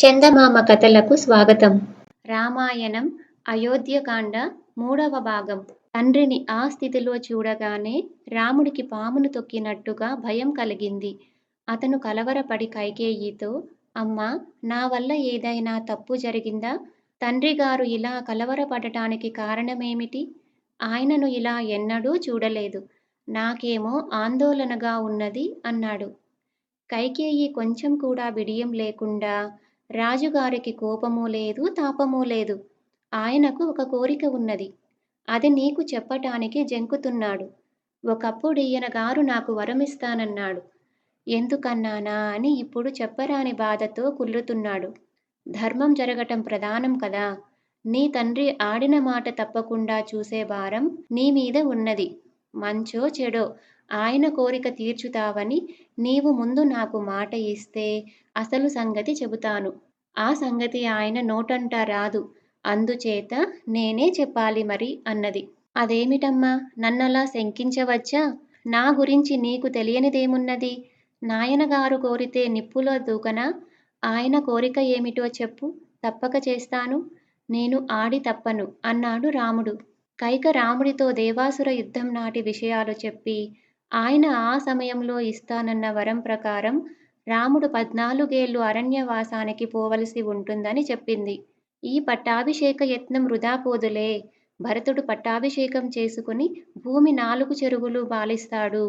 చందమామ కథలకు స్వాగతం. రామాయణం అయోధ్యకాండ మూడవ భాగం. తండ్రిని ఆ స్థితిలో చూడగానే రాముడికి పామును తొక్కినట్టుగా భయం కలిగింది. అతను కలవరపడి కైకేయితో అమ్మా నా వల్ల ఏదైనా తప్పు జరిగిందా? తండ్రిగారు ఇలా కలవరపడటానికి కారణమేమిటి? ఆయనను ఇలా ఎన్నడూ చూడలేదు. నాకేమో ఆందోళనగా ఉన్నది అన్నాడు. కైకేయి కొంచెం కూడా బిడియం లేకుండా రాజుగారికి కోపము లేదు తాపమూ లేదు. ఆయనకు ఒక కోరిక ఉన్నది. అది నీకు చెప్పటానికి జంకుతున్నాడు. ఒకప్పుడు ఈయన గారు నాకు వరమిస్తానన్నాడు. ఎందుకన్నానా అని ఇప్పుడు చెప్పరాని బాధతో కుళ్ళుతున్నాడు. ధర్మం జరగటం ప్రధానం కదా. నీ తండ్రి ఆడిన మాట తప్పకుండా చూసే భారం నీ మీద ఉన్నది. మంచో చెడో ఆయన కోరిక తీర్చుతావని నీవు ముందు నాకు మాట ఇస్తే అసలు సంగతి చెబుతాను. ఆ సంగతి ఆయన నోటంట రాదు. అందుచేత నేనే చెప్పాలి మరి అన్నది. అదేమిటమ్మా? నన్నలా శంకించవచ్చా? నా గురించి నీకు తెలియనిదేమున్నది? నాయనగారు కోరితే నిప్పులో దూకనా? ఆయన కోరిక ఏమిటో చెప్పు. తప్పక చేస్తాను. నేను ఆడి తప్పను అన్నాడు రాముడు. కైక రాముడితో దేవాసుర యుద్ధం నాటి విషయాలు చెప్పి ఆయన ఆ సమయంలో ఇస్తానన్న వరం ప్రకారం రాముడు పద్నాలుగేళ్ళు అరణ్యవాసానికి పోవలసి ఉంటుందని చెప్పింది. ఈ పట్టాభిషేక యత్నం వృధా పోదులే. భరతుడు పట్టాభిషేకం చేసుకుని భూమి నాలుగు చెరువులు బాలిస్తాడు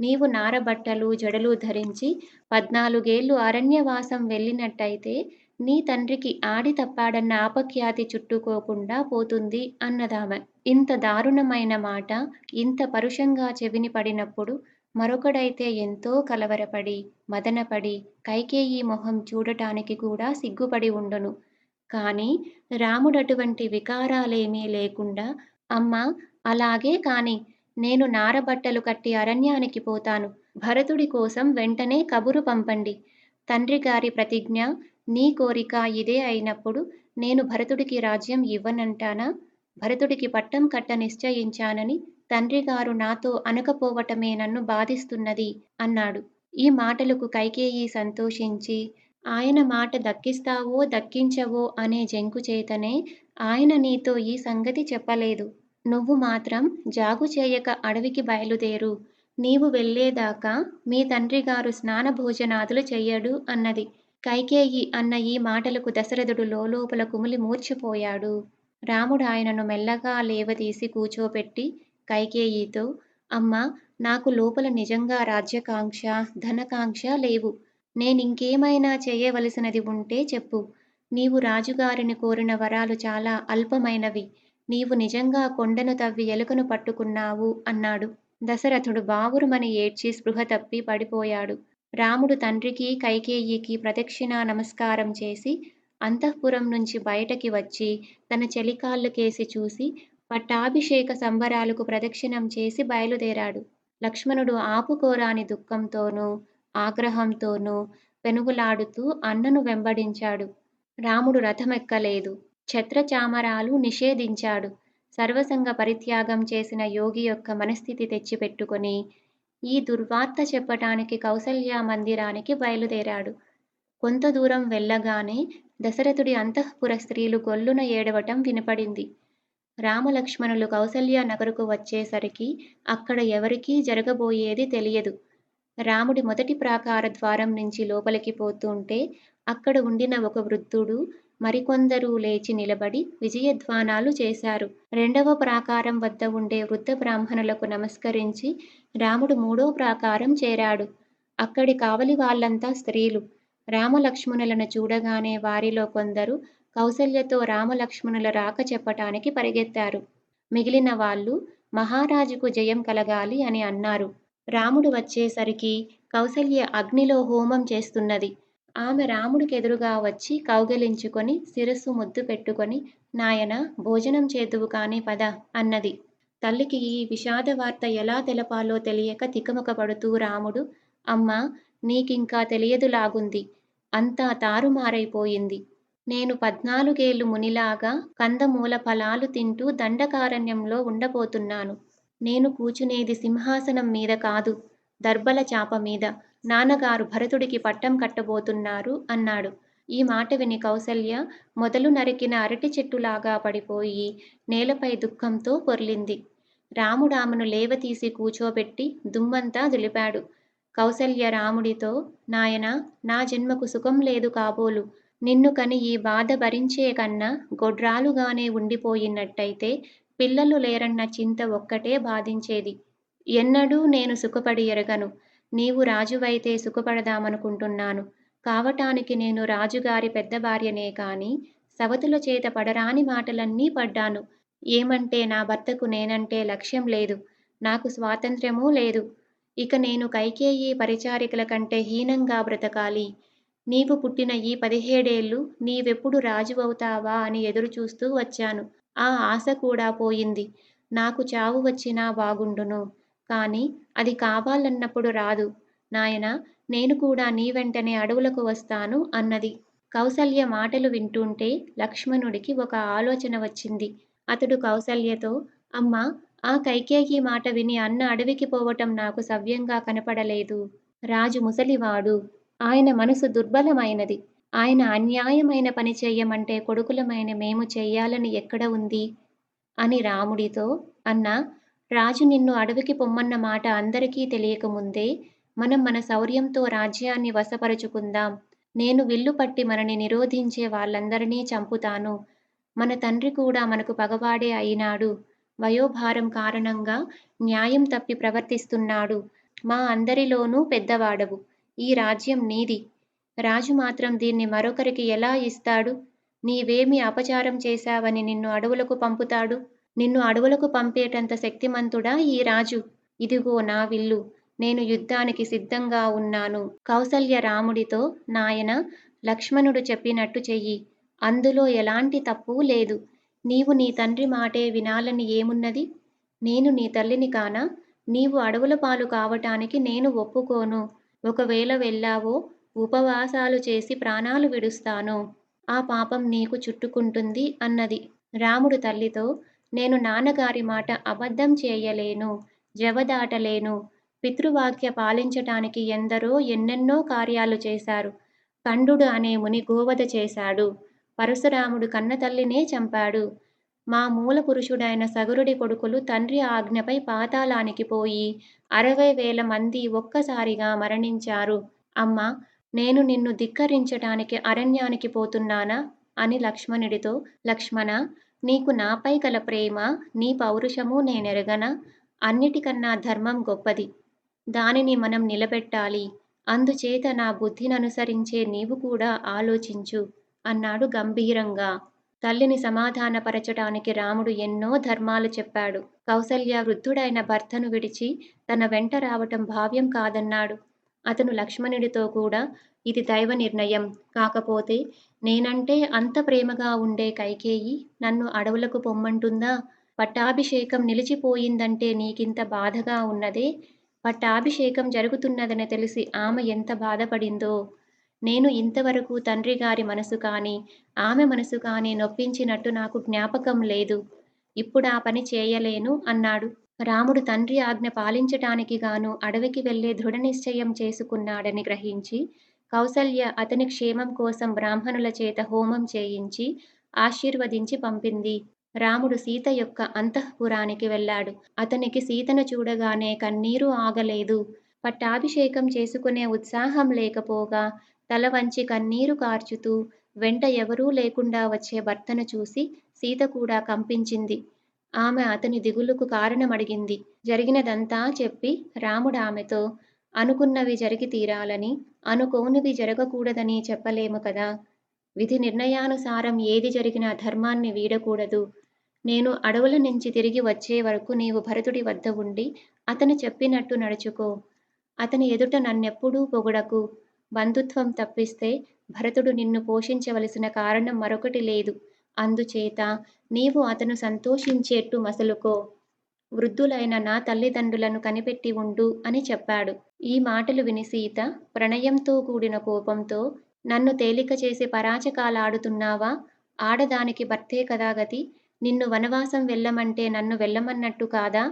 నీవు నారబట్టలు జడలు ధరించి పద్నాలుగేళ్ళు అరణ్యవాసం వెళ్ళినట్టయితే నీ తండ్రికి ఆడి తప్పాడన్న ఆపఖ్యాతి చుట్టుకోకుండా పోతుంది అన్నదామె. ఇంత దారుణమైన మాట ఇంత పరుషంగా చెవిని పడినప్పుడు మరొకడైతే ఎంతో కలవరపడి మదనపడి కైకేయి మొహం చూడటానికి కూడా సిగ్గుపడి ఉండును. కాని రాముడటువంటి వికారాలేమీ లేకుండా అమ్మా అలాగే కాని నేను నారబట్టలు కట్టి అరణ్యానికి పోతాను. భరతుడి కోసం వెంటనే కబురు పంపండి. తండ్రిగారి ప్రతిజ్ఞ నీ కోరిక ఇదే అయినప్పుడు నేను భరతుడికి రాజ్యం ఇవ్వనంటానా? భరతుడికి పట్టం కట్ట నిశ్చయించానని తండ్రిగారు నాతో అనకపోవటమే నన్ను బాధిస్తున్నది అన్నాడు. ఈ మాటలకు కైకేయి సంతోషించి ఆయన మాట దక్కిస్తావో దక్కించవో అనే జంకు చేతనే ఆయన నీతో ఈ సంగతి చెప్పలేదు. నువ్వు మాత్రం జాగు చేయక అడవికి బయలుదేరు. నీవు వెళ్ళేదాకా మీ తండ్రిగారు స్నాన భోజనాదులు చెయ్యడు అన్నది. కైకేయి అన్న ఈ మాటలకు దశరథుడు లోలోపల కుమిలి మూర్చిపోయాడు. రాముడు ఆయనను మెల్లగా లేవదీసి కూచోపెట్టి కైకేయితో అమ్మా నాకు లోపల నిజంగా రాజ్యకాంక్ష ధనకాంక్ష లేవు. నేనింకేమైనా చేయవలసినది ఉంటే చెప్పు. నీవు రాజుగారిని కోరిన వరాలు చాలా అల్పమైనవి. నీవు నిజంగా కొండను తవ్వి ఎలుకను పట్టుకున్నావు అన్నాడు. దశరథుడు బావురుమని ఏడ్చి స్పృహ తప్పి పడిపోయాడు. రాముడు తండ్రికి కైకేయికి ప్రదక్షిణా నమస్కారం చేసి అంతఃపురం నుంచి బయటకి వచ్చి తన చెలికాళ్ళకేసి చూసి పట్టాభిషేక సంబరాలకు ప్రదక్షిణం చేసి బయలుదేరాడు. లక్ష్మణుడు ఆపుకోరాని దుఃఖంతోనూ ఆగ్రహంతోనూ పెనుగులాడుతూ అన్నను వెంబడించాడు. రాముడు రథమెక్కలేదు. ఛత్రచామరాలు నిషేధించాడు. సర్వసంగ పరిత్యాగం చేసిన యోగి యొక్క మనస్థితి తెచ్చిపెట్టుకొని ఈ దుర్వార్త చెప్పటానికి కౌసల్య మందిరానికి బయలుదేరాడు. కొంత దూరం వెళ్ళగానే దశరథుడి అంతఃపుర స్త్రీలు గొల్లున ఏడవటం వినపడింది. రామలక్ష్మణులు కౌసల్య నగరుకు వచ్చేసరికి అక్కడ ఎవరికీ జరగబోయేది తెలియదు. రాముడి మొదటి ప్రాకార ద్వారం నుంచి లోపలికి పోతుంటే అక్కడ ఉండిన ఒక వృద్ధుడు మరికొందరు లేచి నిలబడి విజయధ్వానాలు చేశారు. రెండవ ప్రాకారం వద్ద ఉండే వృద్ధ బ్రాహ్మణులకు నమస్కరించి రాముడు మూడో ప్రాకారం చేరాడు. అక్కడి కావలి వాళ్ళంతా స్త్రీలు. రామలక్ష్మణులను చూడగానే వారిలో కొందరు కౌసల్యతో రామలక్ష్మణుల రాక చెప్పటానికి పరిగెత్తారు. మిగిలిన వాళ్ళు మహారాజుకు జయం కలగాలి అని అన్నారు. రాముడు వచ్చేసరికి కౌసల్య అగ్నిలో హోమం చేస్తున్నది. ఆమె రాముడికెదురుగా వచ్చి కౌగిలించుకొని శిరస్సు ముద్దు పెట్టుకొని నాయన భోజనం చేదువు కాని పద అన్నది. తల్లికి ఈ విషాద వార్త ఎలా తెలపాలో తెలియక తికమక పడుతూ రాముడు అమ్మా నీకింకా తెలియదులాగుంది అంతా తారుమారైపోయింది. నేను పద్నాలుగేళ్ళు మునిలాగా కందమూల ఫలాలు తింటూ దండకారణ్యంలో ఉండబోతున్నాను. నేను కూచునేది సింహాసనం మీద కాదు దర్బల చాప మీద. నాన్నగారు భరతుడికి పట్టం కట్టబోతున్నారు అన్నాడు. ఈ మాట విని కౌసల్య మొదలు నరికిన అరటి చెట్టులాగా పడిపోయి నేలపై దుఃఖంతో పొర్లింది. రాముడామును లేవతీసి కూచోబెట్టి దుమ్మంతా దులిపాడు. కౌసల్య రాముడితో నాయనా నా జన్మకు సుఖం లేదు కాబోలు. నిన్ను కని ఈ బాధ భరించే కన్నా గొడ్రాలుగానే ఉండిపోయినట్టయితే పిల్లలు లేరన్న చింత ఒక్కటే బాధించేది. ఎన్నడూ నేను సుఖపడి ఎరగను. నీవు రాజువైతే సుఖపడదామనుకుంటున్నాను. కావటానికి నేను రాజుగారి పెద్ద భార్యనే కాని సవతుల చేత పడరాని మాటలన్నీ పడ్డాను. ఏమంటే నా భర్తకు నేనంటే లక్ష్యం లేదు. నాకు స్వాతంత్ర్యమూ లేదు. ఇక నేను కైకేయి పరిచారికల కంటే హీనంగా బ్రతకాలి. నీవు పుట్టిన ఈ పదిహేడేళ్ళు నీవెప్పుడు రాజువవుతావా అని ఎదురుచూస్తూ వచ్చాను. ఆ ఆశ కూడా పోయింది. నాకు చావు వచ్చినా బాగుండును. కాని అది కావాలన్నప్పుడు రాదు. నాయనా నేను కూడా నీ వెంటనే అడవులకు వస్తాను అన్నది. కౌసల్య మాటలు వింటుంటే లక్ష్మణుడికి ఒక ఆలోచన వచ్చింది. అతడు కౌసల్యతో అమ్మా ఆ కైకేయి మాట విని అన్న అడవికి పోవటం నాకు సవ్యంగా కనపడలేదు. రాజు ముసలివాడు. ఆయన మనసు దుర్బలమైనది. ఆయన అన్యాయమైన పని చేయమంటే కొడుకులమైన మేము చెయ్యాలని ఎక్కడ ఉంది? అని రాముడితో అన్నా రాజు నిన్ను అడవికి పొమ్మన్న మాట అందరికీ తెలియకముందే మనం మన శౌర్యంతో రాజ్యాన్ని వశపరుచుకుందాం. నేను విల్లు పట్టి మనని నిరోధించే వాళ్ళందరినీ చంపుతాను. మన తండ్రి కూడా మనకు పగవాడే అయినాడు. వయోభారం కారణంగా న్యాయం తప్పి ప్రవర్తిస్తున్నాడు. మా అందరిలోనూ పెద్దవాడవు. ఈ రాజ్యం నీది. రాజు మాత్రం దీన్ని మరొకరికి ఎలా ఇస్తాడు? నీవేమి అపచారం చేశావని నిన్ను అడవులకు పంపుతాడు? నిన్ను అడవులకు పంపేటంత శక్తిమంతుడా ఈ రాజు? ఇదిగో నా విల్లు నేను యుద్ధానికి సిద్ధంగా ఉన్నాను. కౌసల్య రాముడితో నాయన లక్ష్మణుడు చెప్పినట్టు చెయ్యి. అందులో ఎలాంటి తప్పు లేదు. నీవు నీ తండ్రి మాటే వినాలని ఏమున్నది? నేను నీ తల్లిని కానా? నీవు అడవుల పాలు కావటానికి నేను ఒప్పుకోను. ఒకవేళ వెళ్ళావో ఉపవాసాలు చేసి ప్రాణాలు విడుస్తాను. ఆ పాపం నీకు చుట్టుకుంటుంది అన్నది. రాముడు తల్లితో నేను నాన్నగారి మాట అబద్ధం చేయలేను జవదాటలేను. పితృవాక్య పాలించటానికి ఎందరో ఎన్నెన్నో కార్యాలు చేశారు. కండుడు అనే ముని గోవధ చేశాడు. పరశురాముడు కన్నతల్లినే చంపాడు. మా మూల పురుషుడైన సగరుడి కొడుకులు తండ్రి ఆజ్ఞపై పాతాళానికి పోయి అరవై వేల మంది ఒక్కసారిగా మరణించారు. అమ్మా నేను నిన్ను ధిక్కరించటానికి అరణ్యానికి పోతున్నానా? అని లక్ష్మణుడితో లక్ష్మణ నీకు నాపై గల ప్రేమ నీ పౌరుషము నేనెరగన? అన్నిటికన్నా ధర్మం గొప్పది. దానిని మనం నిలబెట్టాలి. అందుచేత నా బుద్ధిననుసరించే నీవు కూడా ఆలోచించు అన్నాడు గంభీరంగా. తల్లిని సమాధానపరచటానికి రాముడు ఎన్నో ధర్మాలు చెప్పాడు. కౌసల్య వృద్ధుడైన భర్తను విడిచి తన వెంట రావటం భావ్యం కాదన్నాడు. అతను లక్ష్మణుడితో కూడా ఇది దైవ నిర్ణయం. కాకపోతే నేనంటే అంత ప్రేమగా ఉండే కైకేయి నన్ను అడవులకు పొమ్మంటుందా? పట్టాభిషేకం నిలిచిపోయిందంటే నీకింత బాధగా ఉన్నదే? పట్టాభిషేకం జరుగుతున్నదని తెలిసి ఆమె ఎంత బాధపడిందో? నేను ఇంతవరకు తండ్రి గారి మనసు కానీ ఆమె మనసు కానీ నొప్పించినట్టు నాకు జ్ఞాపకం లేదు. ఇప్పుడు ఆ పని చేయలేను అన్నాడు. రాముడు తండ్రి ఆజ్ఞ పాలించటానికి గాను అడవికి వెళ్ళే దృఢ నిశ్చయం చేసుకున్నాడని గ్రహించి కౌసల్య అతని క్షేమం కోసం బ్రాహ్మణుల చేత హోమం చేయించి ఆశీర్వదించి పంపింది. రాముడు సీత యొక్క అంతఃపురానికి వెళ్ళాడు. అతనికి సీతను చూడగానే కన్నీరు ఆగలేదు. పట్టాభిషేకం చేసుకునే ఉత్సాహం లేకపోగా తల వంచి కన్నీరు కార్చుతూ వెంట ఎవరూ లేకుండా వచ్చే భర్తను చూసి సీత కూడా కంపించింది. ఆమె అతని దిగులుకు కారణమడిగింది జరిగినదంతా చెప్పి రాముడు ఆమెతో అనుకున్నవి జరిగి తీరాలని అనుకోనివి జరగకూడదని చెప్పలేము కదా. విధి నిర్ణయానుసారం ఏది జరిగినా ధర్మాన్ని వీడకూడదు. నేను అడవుల నుంచి తిరిగి వచ్చే వరకు నీవు భరతుడి వద్ద ఉండి అతను చెప్పినట్టు నడుచుకో. అతని ఎదుట నన్నెప్పుడూ పొగడకు. బంధుత్వం తప్పిస్తే భరతుడు నిన్ను పోషించవలసిన కారణం మరొకటి లేదు. అందుచేత నీవు అతను సంతోషించేట్టు మసలుకో. వృద్ధులైన నా తల్లిదండ్రులను కనిపెట్టి ఉండు అని చెప్పాడు. ఈ మాటలు విని సీత ప్రణయంతో కూడిన కోపంతో నన్ను తేలిక చేసి పరాచకాలాడుతున్నావా? ఆడదానికి భర్తే కదా గతి. నిన్ను వనవాసం వెళ్ళమంటే నన్ను వెళ్ళమన్నట్టు కాదా?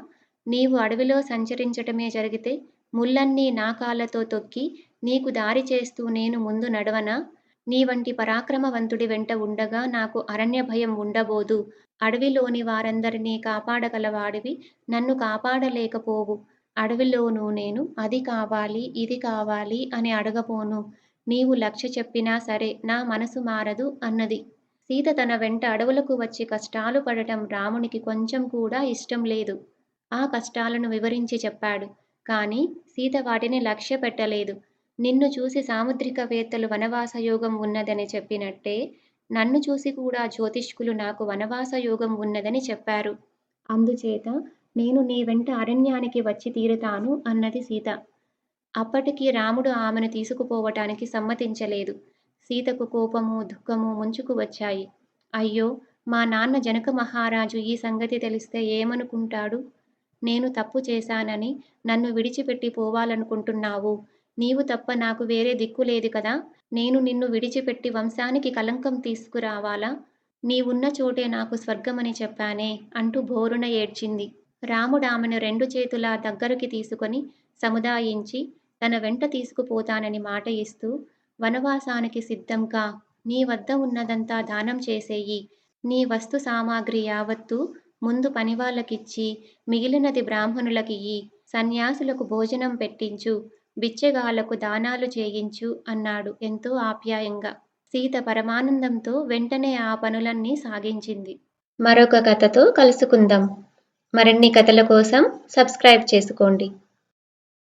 నీవు అడవిలో సంచరించటమే జరిగితే ముళ్ళన్నీ నా కాళ్ళతో తొక్కి నీకు దారి చేస్తూ నేను ముందు నడవనా? నీ వంటి పరాక్రమవంతుడి వెంట ఉండగా నాకు అరణ్య భయం ఉండబోదు. అడవిలోని వారందరినీ కాపాడగలవాడివి నన్ను కాపాడలేకపోవు. అడవిలోనూ నేను అది కావాలి ఇది కావాలి అని అడగపోను నీవు లక్ష్య చెప్పినా సరే నా మనసు మారదు అన్నది. సీత తన వెంట అడవులకు వచ్చి కష్టాలు పడటం రామునికి కొంచెం కూడా ఇష్టం లేదు. ఆ కష్టాలను వివరించి చెప్పాడు. కానీ సీత వాటిని లక్ష్య పెట్టలేదు. నిన్ను చూసి సాముద్రికవేత్తలు వనవాస యోగం ఉన్నదని చెప్పినట్టే నన్ను చూసి కూడా జ్యోతిష్కులు నాకు వనవాస యోగం ఉన్నదని చెప్పారు. అందుచేత నేను నీ వెంట అరణ్యానికి వచ్చి తీరుతాను అన్నది సీత. అప్పటికి రాముడు ఆమెను తీసుకుపోవటానికి సమ్మతించలేదు. సీతకు కోపము దుఃఖము ముంచుకు వచ్చాయి. అయ్యో మా నాన్న జనక మహారాజు ఈ సంగతి తెలిస్తే ఏమనుకుంటాడు? నేను తప్పు చేశానని నన్ను విడిచిపెట్టి పోవాలనుకుంటున్నావు. నీవు తప్ప నాకు వేరే దిక్కు లేదు కదా. నేను నిన్ను విడిచిపెట్టి వంశానికి కలంకం తీసుకురావాలా? నీవున్న చోటే నాకు స్వర్గమని చెప్పానే అంటూ బోరున ఏడ్చింది. రాముడామెను రెండు చేతులా దగ్గరికి తీసుకొని సముదాయించి తన వెంట తీసుకుపోతానని మాట ఇస్తూ వనవాసానికి సిద్ధంగా నీ వద్ద ఉన్నదంతా దానం చేసేయి. నీ వస్తు సామాగ్రి యావత్తు ముందు పనివాళ్ళకిచ్చి మిగిలినది బ్రాహ్మణులకియ్యి సన్యాసులకు భోజనం పెట్టించు. బిచ్చగాళ్ళకు దానాలు చేయించు అన్నాడు ఎంతో ఆప్యాయంగా. సీత పరమానందంతో వెంటనే ఆ పనులన్నీ సాగించింది. మరొక కథతో కలుసుకుందాం. మరిన్ని కథల కోసం సబ్స్క్రైబ్ చేసుకోండి.